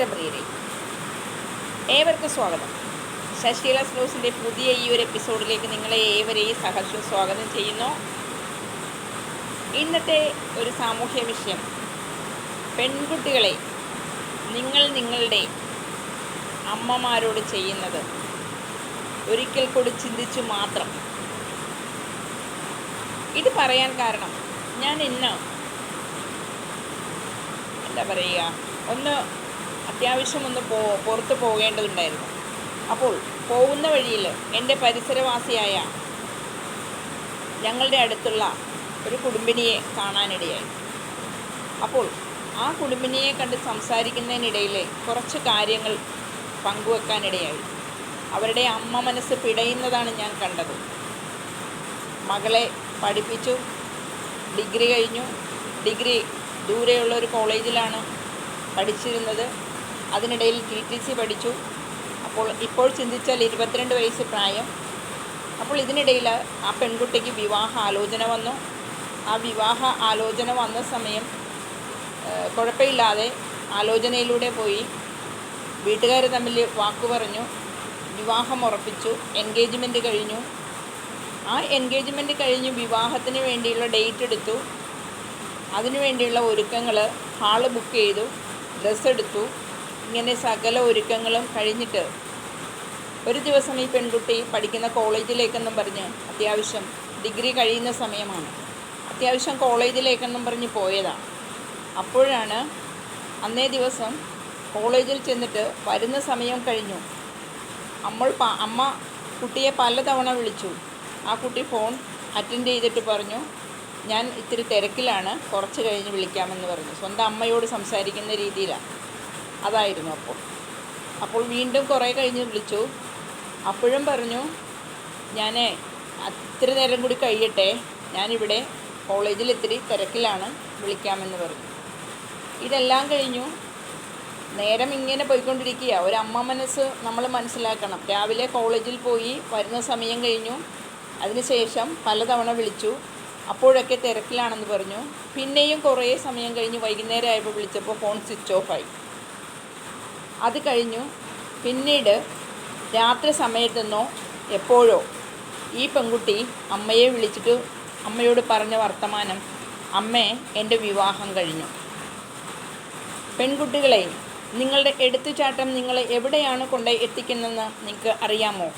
നമസ്കാരം പ്രിയരെ ഏവർക്കും സ്വാഗതം. ശശീല സ്ലോസിന്റെ പുതിയ ഈ ഒരു എപ്പിസോഡിലേക്ക് നിങ്ങളെ ഏവരെയും സഹർഷം സ്വാഗതം ചെയ്യുന്നു. ഇന്നത്തെ ഒരു സാമൂഹ്യ വിഷയം പെൺകുട്ടികളെ നിങ്ങൾ നിങ്ങളുടെ അമ്മമാരോട് ചെയ്യുന്നത്. ഒരിക്കൽ കൂടി ചിന്തിച്ചു മാത്രം. ഇത് പറയാൻ കാരണം ഞാൻ ഇന്ന് എന്താ പറയുക? ഒന്ന് അത്യാവശ്യം ഒന്ന് പോ പുറത്ത് പോകേണ്ടതുണ്ടായിരുന്നു. അപ്പോൾ പോകുന്ന വഴിയിൽ എന്റെ പരിസരവാസിയായ ഞങ്ങളുടെ അടുത്തുള്ള ഒരു കുടുംബിനിയെ കാണാനിടയായി. അപ്പോൾ ആ കുടുംബിനിയെ കണ്ട് സംസാരിക്കുന്നതിനിടയിൽ കുറച്ച് കാര്യങ്ങൾ പങ്കുവെക്കാനിടയായി. അവരുടെ അമ്മ മനസ്സ് പിടയുന്നതാണ് ഞാൻ കണ്ടത്. മകളെ പഠിപ്പിച്ചു ഡിഗ്രി കഴിഞ്ഞു. ഡിഗ്രി ദൂരെയുള്ള ഒരു കോളേജിലാണ് പഠിച്ചിരുന്നത്. അതിനിടയിൽ ടി ടി സി പഠിച്ചു. അപ്പോൾ ഇപ്പോൾ ചിന്തിച്ചാൽ ഇരുപത്തിരണ്ട് വയസ്സ് പ്രായം. അപ്പോൾ ഇതിനിടയിൽ ആ പെൺകുട്ടിക്ക് വിവാഹ ആലോചന വന്നു. ആ വിവാഹ ആലോചന വന്ന സമയം കുഴപ്പമില്ലാതെ ആലോചനയിലൂടെ പോയി. വീട്ടുകാർ തമ്മിൽ വാക്കു പറഞ്ഞു. വിവാഹം ഉറപ്പിച്ചു. എൻഗേജ്മെന്റ് കഴിഞ്ഞു. ആ എൻഗേജ്മെന്റ് കഴിഞ്ഞ് വിവാഹത്തിന് വേണ്ടിയുള്ള ഡേറ്റ് എടുത്തു. അതിനു വേണ്ടിയുള്ള ഒരുക്കങ്ങൾ ഹാൾ ബുക്ക് ചെയ്തു. ഡ്രസ്സ് എടുത്തു. ഇങ്ങനെ സകല ഒരുക്കങ്ങളും കഴിഞ്ഞിട്ട് ഒരു ദിവസം ഈ പെൺകുട്ടി പഠിക്കുന്ന കോളേജിലേക്കെന്നും പറഞ്ഞ് അത്യാവശ്യം ഡിഗ്രി കഴിയുന്ന സമയമാണ്. അത്യാവശ്യം കോളേജിലേക്കെന്നും പറഞ്ഞ് പോയതാണ് അപ്പോഴാണ് അന്നേ ദിവസം കോളേജിൽ ചെന്നിട്ട് വരുന്ന സമയം കഴിഞ്ഞു. അമ്മൾ അമ്മ കുട്ടിയെ പലതവണ വിളിച്ചു. ആ കുട്ടി ഫോൺ അറ്റൻഡ് ചെയ്തിട്ട് പറഞ്ഞു ഞാൻ ഇത്തിരി തിരക്കിലാണ് കുറച്ച് കഴിഞ്ഞ് വിളിക്കാമെന്ന് പറഞ്ഞു. സ്വന്തം അമ്മയോട് സംസാരിക്കുന്ന രീതിയിലാണ് അതായിരുന്നു അപ്പോൾ. അപ്പോൾ വീണ്ടും കുറേ കഴിഞ്ഞ് വിളിച്ചു. അപ്പോഴും പറഞ്ഞു ഞാൻ അത്ര നേരം കൂടി കഴിയട്ടെ. ഞാനിവിടെ കോളേജിൽ ഇത്തിരി തിരക്കിലാണ്. വിളിക്കാമെന്ന് പറഞ്ഞു. ഇതെല്ലാം കഴിഞ്ഞു. നേരം ഇങ്ങനെ പോയിക്കൊണ്ടിരിക്കുക ഒരു അമ്മ മനസ്സ് നമ്മൾ മനസ്സിലാക്കണം. രാവിലെ കോളേജിൽ പോയി വരുന്ന സമയം കഴിഞ്ഞു. അതിനുശേഷം പലതവണ വിളിച്ചു. അപ്പോഴൊക്കെ തിരക്കിലാണെന്ന് പറഞ്ഞു. പിന്നെയും കുറേ സമയം കഴിഞ്ഞ് വൈകുന്നേരം ആയപ്പോൾ വിളിച്ചപ്പോൾ ഫോൺ സ്വിച്ച് ഓഫായി അത് കഴിഞ്ഞു. പിന്നീട് രാത്രി സമയത്തെന്നോ എപ്പോഴോ ഈ പെൺകുട്ടി അമ്മയെ വിളിച്ചിട്ട് അമ്മയോട് പറഞ്ഞ വർത്തമാനം അമ്മേ എന്റെ വിവാഹം കഴിഞ്ഞു. പെൺകുട്ടികളെ നിങ്ങളുടെ എടുത്തുചാട്ടം നിങ്ങളെ എവിടെയാണ് കൊണ്ട് എത്തിക്കുന്നതെന്ന് നിങ്ങൾക്ക് അറിയാമോ?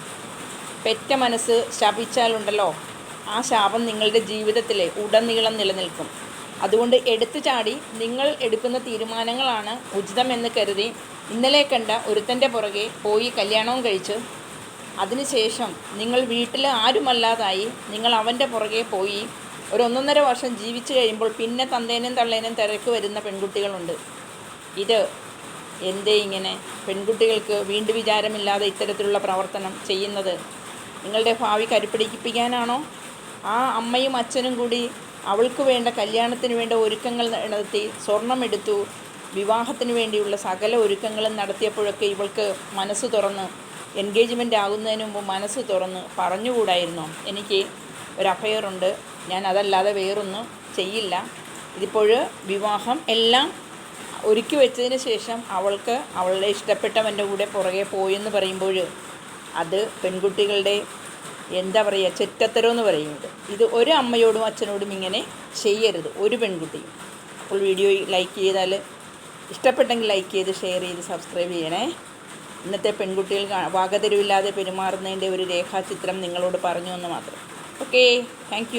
പെറ്റ മനസ്സ് ശപിച്ചാലുണ്ടല്ലോ. ആ ശാപം നിങ്ങളുടെ ജീവിതത്തിലെ ഉടനീളം നിലനിൽക്കും. അതുകൊണ്ട് എടുത്തു ചാടി നിങ്ങൾ എടുക്കുന്ന തീരുമാനങ്ങളാണ് ഉചിതമെന്ന് കരുതി ഇന്നലെ കണ്ട ഒരുത്തന്റെ പുറകെ പോയി കല്യാണവും കഴിച്ച്. അതിനുശേഷം നിങ്ങൾ വീട്ടിൽ ആരുമല്ലാതായി നിങ്ങൾ അവന്റെ പുറകെ പോയി. ഒരു ഒന്നൊന്നര വർഷം ജീവിച്ചു കഴിയുമ്പോൾ പിന്നെ തന്തേനും തള്ളേനും തിരക്ക് വരുന്ന പെൺകുട്ടികളുണ്ട്. ഇത് എന്തേ ഇങ്ങനെ? പെൺകുട്ടികൾക്ക് വീണ്ടും വിചാരമില്ലാതെ ഇത്തരത്തിലുള്ള പ്രവർത്തനം ചെയ്യുന്നത് നിങ്ങളുടെ ഭാവി കരുപ്പിടിപ്പിക്കാനാണോ? ആ അമ്മയും അച്ഛനും കൂടി അവൾക്ക് വേണ്ട കല്യാണത്തിന് വേണ്ട ഒരുക്കങ്ങൾ നടത്തി സ്വർണമെടുത്തു വിവാഹത്തിന് വേണ്ടിയുള്ള സകല ഒരുക്കങ്ങളും നടത്തിയപ്പോഴൊക്കെ ഇവൾക്ക് മനസ്സ് തുറന്ന് എൻഗേജ്മെന്റ് ആകുന്നതിന് മുമ്പ് മനസ്സ് തുറന്ന് പറഞ്ഞുകൂടായിരുന്നു. എനിക്ക് ഒരു അഫയറുണ്ട് ഞാൻ അതല്ലാതെ വേറൊന്നും ചെയ്യില്ല. ഇതിപ്പോൾ വിവാഹം എല്ലാം ഒരുക്കി വെച്ചതിന് ശേഷം അവൾക്ക് അവളുടെ ഇഷ്ടപ്പെട്ടവന്റെ കൂടെ പുറകെ പോയെന്ന് പറയുമ്പോൾ അത് പെൺകുട്ടികളുടെ എന്താ പറയുക ചെറ്റത്തരം എന്ന് പറയുന്നത്. ഇത് ഒരു അമ്മയോടും അച്ഛനോടും ഇങ്ങനെ ചെയ്യരുത്. ഒരു പെൺകുട്ടിയും അപ്പോൾ വീഡിയോ ലൈക്ക് ചെയ്താൽ ഇഷ്ടപ്പെട്ടെങ്കിൽ ലൈക്ക് ചെയ്ത് ഷെയർ ചെയ്ത് സബ്സ്ക്രൈബ് ചെയ്യണേ. ഇന്നത്തെ പെൺകുട്ടികൾ വകതിരിവില്ലാതെ പെരുമാറുന്നതിന്റെ ഒരു രേഖാചിത്രം നിങ്ങളോട് പറഞ്ഞു എന്ന് മാത്രം. Okay thank